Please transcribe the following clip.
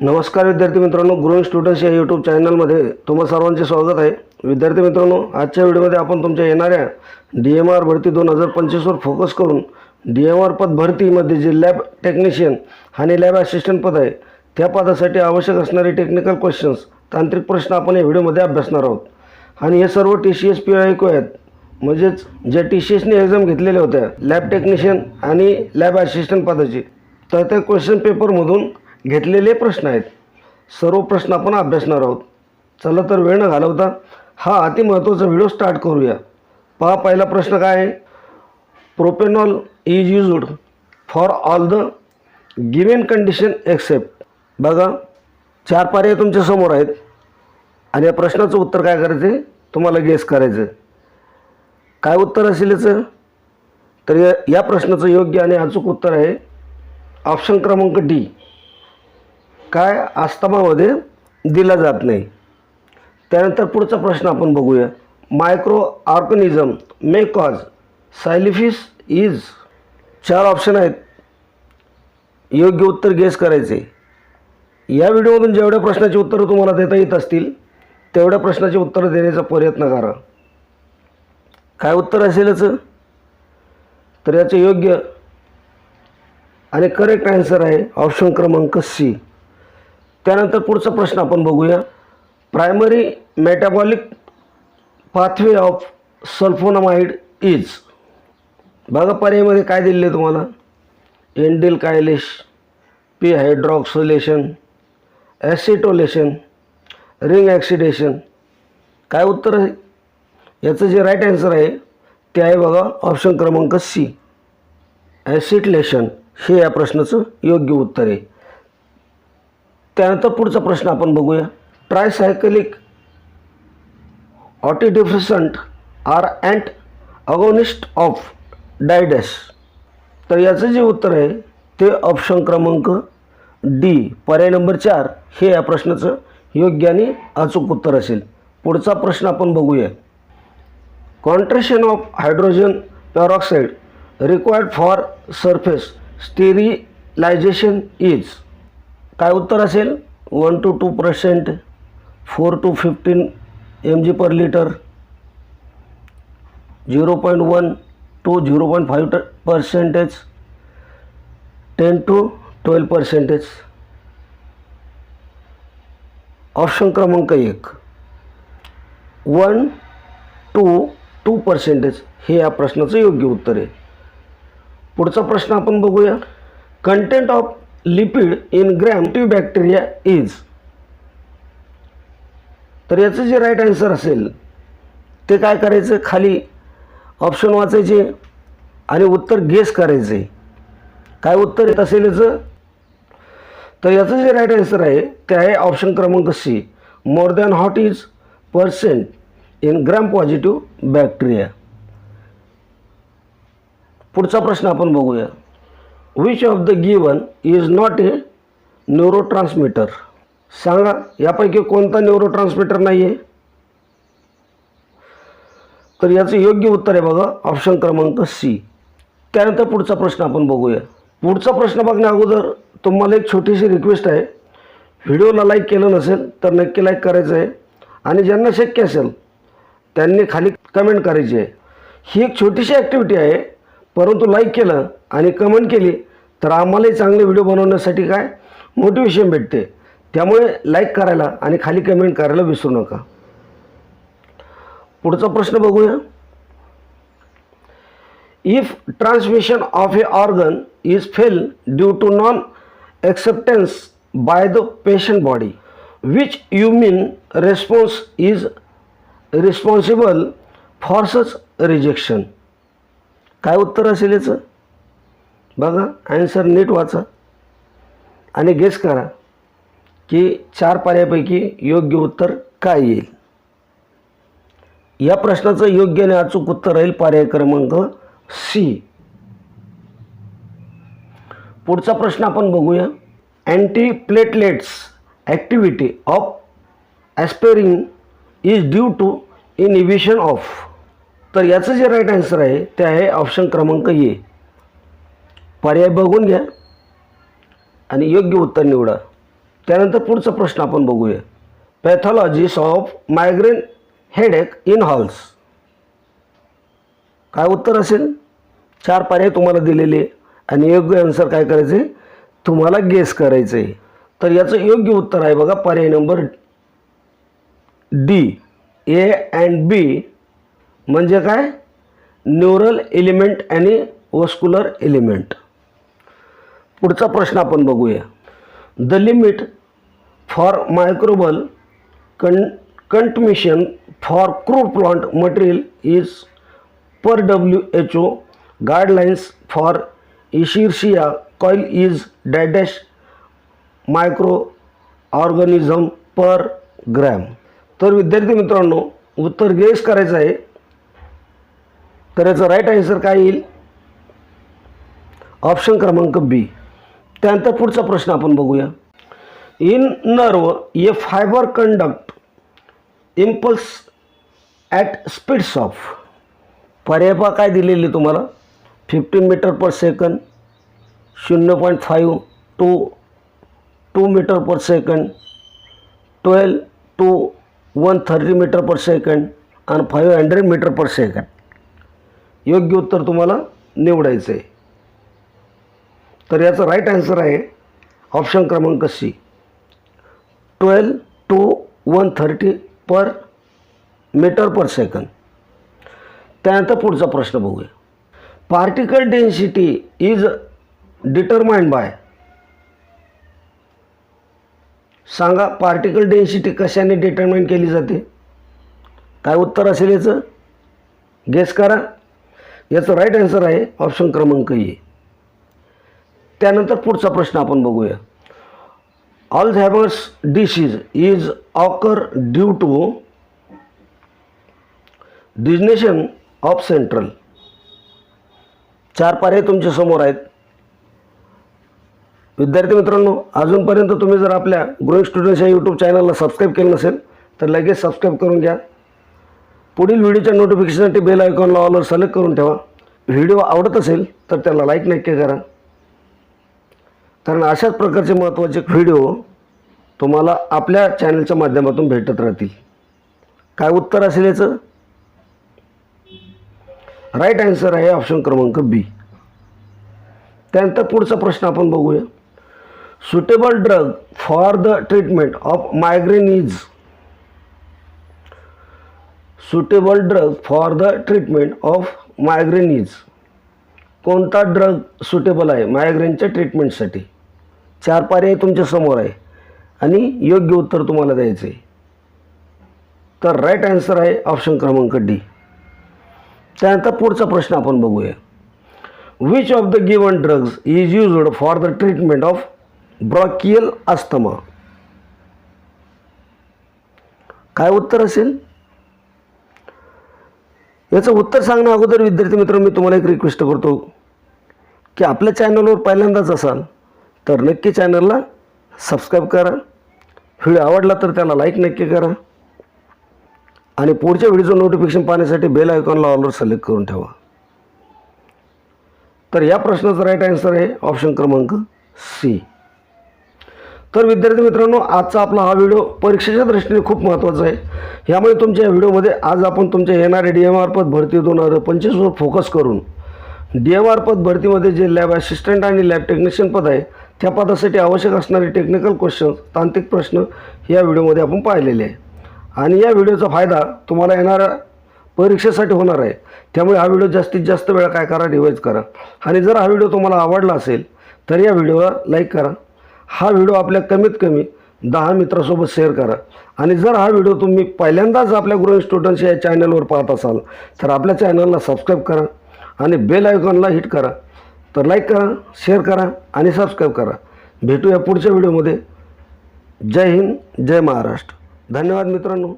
नमस्कार विद्यार्थी मित्रांनो ग्रोईंग स्टुडंट्स या यूट्यूब चॅनलमध्ये तुम्हा सर्वांचे स्वागत आहे. विद्यार्थी मित्रांनो आजच्या व्हिडिओमध्ये आपण तुमच्या येणाऱ्या डी एम आर भरती दोन हजार पंचवीसवर फोकस करून डी एम आर पद भरतीमध्ये जे लॅब टेक्निशियन आणि लॅब असिस्टंट पद आहे त्या पदासाठी आवश्यक असणारे टेक्निकल क्वेश्चन्स तांत्रिक प्रश्न आपण या व्हिडिओमध्ये अभ्यासणार आहोत. आणि हे सर्व T C S P I आहेत म्हणजेच ज्या टी सी एसने एक्झाम घेतलेल्या होत्या लॅब टेक्निशियन आणि लॅब असिस्टंट पदाची तर त्या क्वेश्चन पेपरमधून घेतलेले प्रश्न आहेत. सर्व प्रश्न आपण अभ्यासणार आहोत. चला तर वेळ न घालवता हा अतिमहत्त्वाचा व्हिडिओ स्टार्ट करूया. पहा पहिला प्रश्न काय आहे? Propanol is used for all the given condition except बघा चार पर्याय तुमच्यासमोर आहेत. आणि या प्रश्नाचं उत्तर काय करायचं आहे तुम्हाला गेस करायचं काय उत्तर असेल याचं? तर या या प्रश्नाचं योग्य आणि अचूक उत्तर आहे. ऑप्शन क्रमांक डी काय आस्तमामध्ये दिला जात नाही. त्यानंतर पुढचा प्रश्न आपण बघूया. Micro organism may cause syphilis is चार ऑप्शन आहेत. योग्य उत्तर गेस करायचे. या व्हिडिओमधून जेवढ्या प्रश्नाची उत्तरं तुम्हाला देता येत असतील तेवढ्या प्रश्नाची उत्तरं देण्याचा प्रयत्न करा. काय उत्तर असेलच तर याचं योग्य आणि करेक्ट आन्सर आहे ऑप्शन क्रमांक सी त्यानंतर पुढचा प्रश्न आपण बघूया. Primary metabolic pathway of sulphonamide is बघा पर्यायमध्ये काय दिलेलं आहे तुम्हाला? एंडिल कायलिश पी हायड्रॉक्सोलेशन ॲसिटोलेशन रिंग ॲक्सिडेशन काय उत्तर आहे? याचं जे राईट आन्सर आहे ते आहे बघा ऑप्शन क्रमांक सी ॲसिटलेशन हे या प्रश्नाचं योग्य उत्तर आहे. त्यानंतर पुढचा प्रश्न आपण बघूया. Tricyclic antidepressant are antagonist of डायडॅश तर याचं जे उत्तर आहे ते ऑप्शन क्रमांक डी पर्याय नंबर चार हे या प्रश्नाचं योग्य आणि अचूक उत्तर असेल. पुढचा प्रश्न आपण बघूया. Concentration of hydrogen peroxide required for surface sterilisation is काय उत्तर असेल? One to two percent four to fifteen M G per litre zero point one to zero point five percentage ten to twelve percentage option क्रमांक एक. One to to percentage हे या प्रश्नाचं योग्य उत्तर आहे. पुढचा प्रश्न आपण बघूया. Content of lipid in gram two bacteria is तर याचं जे राईट आन्सर असेल ते काय करायचं? खाली ऑप्शन वाचायचे आणि उत्तर गेस करायचे. काय उत्तर येत असेल याचं? तर याचं जे राईट आन्सर आहे ते आहे ऑप्शन क्रमांक C more than hot is percent in gram positive bacteria पुढचा प्रश्न आपण बघूया. Which of the given is not a neurotransmitter सांगा यापैकी कोणता न्यूरो ट्रान्समीटर नाही आहे तर याचं योग्य उत्तर आहे बघा ऑप्शन क्रमांक सी त्यानंतर पुढचा प्रश्न आपण बघूया. पुढचा प्रश्न बघण्या अगोदर तुम्हाला एक छोटीशी रिक्वेस्ट आहे. व्हिडिओला लाईक केलं नसेल तर नक्की लाईक करायचं आहे. आणि ज्यांना शक्य असेल त्यांनी खाली कमेंट करायची आहे. ही एक छोटीशी ॲक्टिव्हिटी आहे. परंतु लाईक केलं आणि कमेंट केली तर आम्हालाही चांगले व्हिडिओ बनवण्यासाठी काय? मोटिवेशन भेटते. त्यामुळे लाईक करायला आणि खाली कमेंट करायला विसरू नका. पुढचा प्रश्न बघूया. If transmission of a organ is fail due to non acceptance by the patient body which immune response is responsible for such rejection काय उत्तर असेल याचं? बघा ॲन्सर नीट वाचा. आणि गेस करा की चार पर्यायापैकी योग्य उत्तर काय येईल. या प्रश्नाचं योग्य आणि अचूक उत्तर राहील पर्याय क्रमांक सी पुढचा प्रश्न आपण बघूया. Anti platelets activity of aspirin is due to inhibition of तर याचं जे राईट आन्सर आहे ते आहे ऑप्शन क्रमांक ए पर्याय बघून घ्या आणि योग्य उत्तर निवडा. त्यानंतर पुढचा प्रश्न आपण बघूया. Pathologies of migraine headache involves काय उत्तर असेल? चार पर्याय तुम्हाला दिलेले आहे आणि योग्य आन्सर काय करायचं आहे तुम्हाला गेस करायचं आहे तर याचं योग्य उत्तर आहे बघा पर्याय number D A and B म्हणजे काय? न्यूरल एलिमेंट आणि वस्कुलर एलिमेंट. पुढचा प्रश्न आपण बघूया. द लिमिट फॉर मायक्रोबल कं contamination for crude plant material is per W H O. Guidelines for Escherichia coli is dash micro organism per gram. तर विद्यार्थी मित्रांनो उत्तर गेस करायचं आहे. तर याचं राईट आन्सर काय येईल? ऑप्शन क्रमांक बी त्यानंतर पुढचा प्रश्न आपण बघूया. In nerve A fibre conduct impulse at speeds of पर्याय काय दिलेली तुम्हाला. फिफ्टीन मीटर पर सेकंड शून्य point five to two metre per second twelve to one thirty metre per second आणि five hundred metre per second योग्य उत्तर तुम्हाला निवडायचं आहे तर याचं राईट आन्सर आहे ऑप्शन क्रमांक C twelve to one thirty per metre per second त्यानंतर पुढचा प्रश्न बघूया. Particle density is determined by सांगा पार्टिकल डेन्सिटी कशाने डिटरमाइन केली जाते? काय उत्तर असेल याचं? गेस करा. याचं राईट आन्सर आहे ऑप्शन क्रमांक ए. त्यानंतर पुढचा प्रश्न आपण बघूया. Alzheimer's disease is occur due to degeneration of central चार पर्याय तुमच्यासमोर आहेत. विद्यार्थी मित्रांनो अजूनपर्यंत तुम्ही जर आपल्या ग्रोईंग स्टुडंट्स या यूट्यूब चॅनलला सबस्क्राईब केलं नसेल तर लगेच सबस्क्राईब करून घ्या. पुढील व्हिडिओच्या नोटिफिकेशनसाठी बेल आयकॉनला ऑलवर सिलेक्ट करून ठेवा. व्हिडिओ आवडत असेल तर त्याला लाईक नक्की करा. कारण अशाच प्रकारचे महत्त्वाचे व्हिडिओ तुम्हाला आपल्या चॅनलच्या माध्यमातून भेटत राहतील. काय उत्तर असेल याचं? राईट आन्सर आहे ऑप्शन क्रमांक बी त्यानंतर पुढचा प्रश्न आपण बघूया. Suitable drug for the treatment of migraine is suitable drug for the treatment of migraine is कोणता ड्रग सुटेबल आहे? मायग्रेनच्या ट्रीटमेंटसाठी चार पर्याय तुमच्यासमोर आहे. आणि योग्य उत्तर तुम्हाला द्यायचं आहे तर राईट आन्सर आहे ऑप्शन क्रमांक डी त्यानंतर पुढचा प्रश्न आपण बघूया. Which of the given drugs is used for the treatment of bronchial asthma काय उत्तर असेल? याचं उत्तर सांगण्या अगोदर विद्यार्थी मित्र मी तुम्हाला एक रिक्वेस्ट करतो की आपल्या चॅनलवर पहिल्यांदाच असाल तर नक्की चॅनलला सबस्क्राईब करा. व्हिडिओ आवडला तर त्याला लाईक नक्की करा. आणि पुढच्या व्हिडिओचं नोटिफिकेशन पाहण्यासाठी बेल आयकॉनला ऑलवर सिलेक्ट करून ठेवा. तर या प्रश्नाचं राईट आन्सर आहे ऑप्शन क्रमांक सी तर विद्यार्थी मित्रांनो आजचा आपला हा व्हिडिओ परीक्षेच्या दृष्टीने खूप महत्त्वाचा आहे. यामुळे तुमच्या या व्हिडिओमध्ये आज आपण तुमच्या येणारे डी एम आर पद भरती दोन हजार पंचवीसवर फोकस करून डी एम आर पद भरतीमध्ये जे लॅब असिस्टंट आणि लॅब टेक्निशियन पद आहे त्या पदासाठी आवश्यक असणारे टेक्निकल क्वेश्चन्स तांत्रिक प्रश्न या व्हिडिओमध्ये आपण पाहिलेले आहे. आणि या व्हिडिओचा फायदा तुम्हाला येणाऱ्या परीक्षेसाठी होणार आहे. त्यामुळे हा व्हिडिओ जास्तीत जास्त वेळा काय करा रिवाईज करा. आणि जर हा व्हिडिओ तुम्हाला आवडला असेल तर या व्हिडिओला लाईक करा. हा व्हिडिओ आपल्या कमीत कमी दहा मित्रासोबत शेअर करा. आणि जर हा व्हिडिओ तुम्ही पहिल्यांदाच आपल्या ग्रोइंग स्टुडंट्स या चॅनलवर पाहत असाल तर आपल्या चॅनलला सबस्क्राईब करा आणि बेल आयकॉनला हिट करा. तर लाईक करा शेअर करा आणि सबस्क्राईब करा. भेटूया पुढच्या व्हिडिओमध्ये. जय हिंद जय महाराष्ट्र. धन्यवाद मित्रांनो.